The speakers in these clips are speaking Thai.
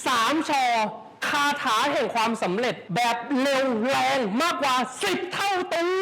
3ชอคาถาแห่งความสำเร็จแบบเร็วแรงมากกว่า 10 เท่าตัว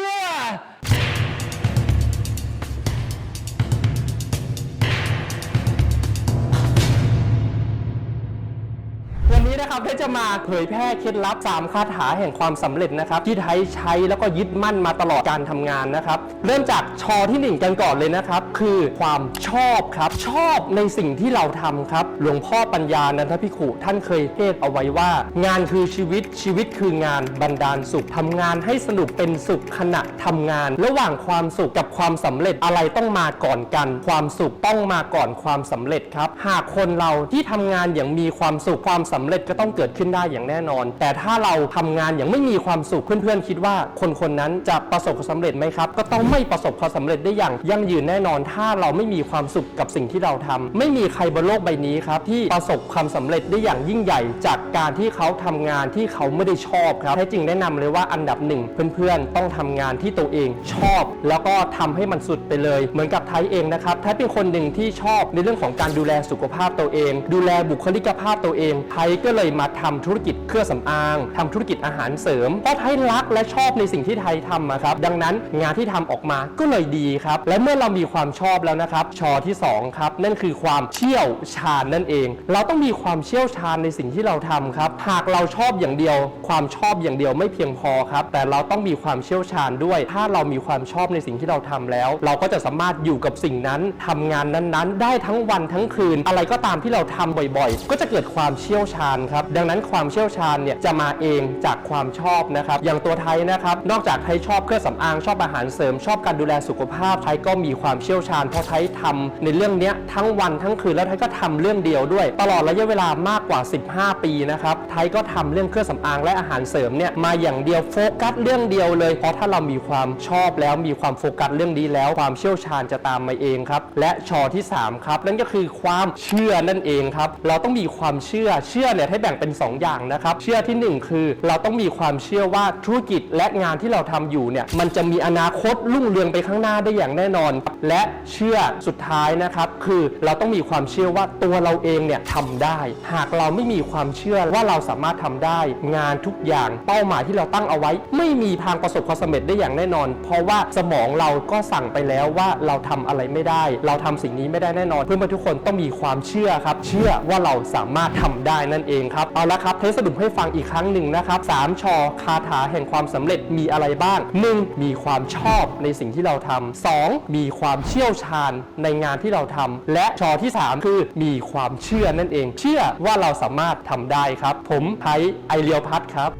นะครับเพชรจะมาเผยแพร่เคล็ดลับ 3 คาถาแห่งความสำเร็จนะครับที่ไทยใช้แล้วก็ยึดมั่นมาตลอดการทำงานนะครับ เริ่มจากชอที่หนึ่งกันก่อนเลยนะครับ คือความชอบครับชอบในสิ่งที่เราทำครับ หลวงพ่อปัญญานันทพิขุท่านเคยเทศเอาไว้ว่า งานคือชีวิตชีวิตคืองานบันดาลสุขทำงานให้สนุกเป็นสุขขณะทำงาน ระหว่างความสุขกับความสำเร็จอะไรต้องมาก่อนกัน ความสุขต้องมาก่อนความสำเร็จครับ หากคนเราที่ทำงานอย่างมีความสุขความสำเร็จก็ต้องเกิดขึ้นได้อย่างแน่นอน แต่ถ้าเราทำงานอย่างไม่มีความสุขเพื่อนๆ คิดว่าคนคนนั้นจะประสบความสำเร็จไหมครับ ก็ต้องไม่ประสบความสำเร็จได้อย่างยั่งยืนแน่นอน ถ้าเราไม่มีความสุขกับสิ่งที่เราทำไม่มีใครบนโลกใบนี้ครับที่ประสบความสำเร็จได้อย่างยิ่งใหญ่ จากการที่เขาทำงานที่เขาไม่ได้ชอบครับแท้จริงแนะนำเลยว่าอันดับหนึ่งเพื่อนๆ ต้องทำงานที่ตัวเองชอบ แล้วก็ทำให้มันสุดไปเลย เหมือนกับไทยเองนะครับไทยเป็นคนหนึ่งที่ชอบในเรื่องของการดูแลสุขภาพตัวเอง ดูแลบุคลิกภาพตัวเองไทยก็เลยมาทำธุรกิจเครื่องสำอางทำธุรกิจอาหารเสริมเพราะไทยรักและชอบในสิ่งที่ไทยทำครับ ดังนั้นงานที่ทำออกมาก็เลยดีครับ และเมื่อเรามีความชอบแล้วนะครับ ชอที่สองครับนั่นคือความเชี่ยวชาญนั่นเอง เราต้องมีความเชี่ยวชาญในสิ่งที่เราทำครับ หากเราชอบอย่างเดียว ความชอบอย่างเดียวไม่เพียงพอครับ แต่เราต้องมีความเชี่ยวชาญด้วย ถ้าเรามีความชอบในสิ่งที่เราทำแล้ว เราก็จะสามารถอยู่กับสิ่งนั้นทำงานนั้นๆ ได้ทั้งวันทั้งคืน อะไรก็ตามที่เราทำบ่อยๆ ก็จะเกิดความเชี่ยวชาญครับ ดังนั้นความเชี่ยวชาญเนี่ยจะมาเองจากความชอบนะครับ อย่างตัวไทยนะครับ นอกจากไทยชอบเครื่องสำอางชอบอาหารเสริม ชอบการดูแลสุขภาพ ไทยก็มีความเชี่ยวชาญเพราะไทยทำในเรื่องนี้ทั้งวันทั้งคืนแล้วไทยก็ทำเรื่องเดียวด้วย ตลอดระยะเวลามากกว่า 15 ปีนะครับ ไทยก็ทำเรื่องเครื่องสำอางและอาหารเสริมเนี่ยมาอย่างเดียวโฟกัสเรื่องเดียวเลย เพราะถ้าเรามีความชอบแล้วมีความโฟกัสเรื่องนี้แล้ว ความเชี่ยวชาญจะตามมาเองครับ และชอที่ 3 ครับ นั่นก็คือความเชื่อนั่นเองครับ เราต้องมีความเชื่อ เชื่อเนี่ยให้แบ่งเป็น 2 อย่างนะครับ เชื่อทีหนึ่1 คือ เราต้องมีความเชื่อว่าธุรกิจและงานที่เราทำอยู่เนี่ยมันจะมีอนาคตรุ่งเรืองไปข้างหน้าได้อย่างแน่นอน และเชื่อสุดท้ายนะครับ คือเราต้องมีความเชื่อว่าตัวเราเองเนี่ยทำได้ หากเราไม่มีความเชื่อว่าเราสามารถทำได้ งานทุกอย่างเป้าหมายที่เราตั้งเอาไว้ ไม่มีทางประสบความสำเร็จได้อย่างแน่นอน เพราะว่าสมองเราก็สั่งไปแล้วว่าเราทำอะไรไม่ได้ เราทำสิ่งนี้ไม่ได้แน่นอน เพื่อนๆทุกคนต้องมีความเชื่อครับ เชื่อว่าเราสามารถทำได้นั่นเองครับ เอาละครับเทสสรุปให้ฟังอีกครั้งหนึ่งนะครับสามชอคาถาแห่งความสำเร็จมีอะไรบ้าง 1. มีความชอบในสิ่งที่เราทำ 2. มีความเชี่ยวชาญในงานที่เราทำและชอที่ 3 คือมีความเชื่อนั่นเอง เชื่อว่าเราสามารถทำได้ครับ ผมไพไอเลียวพัทครับ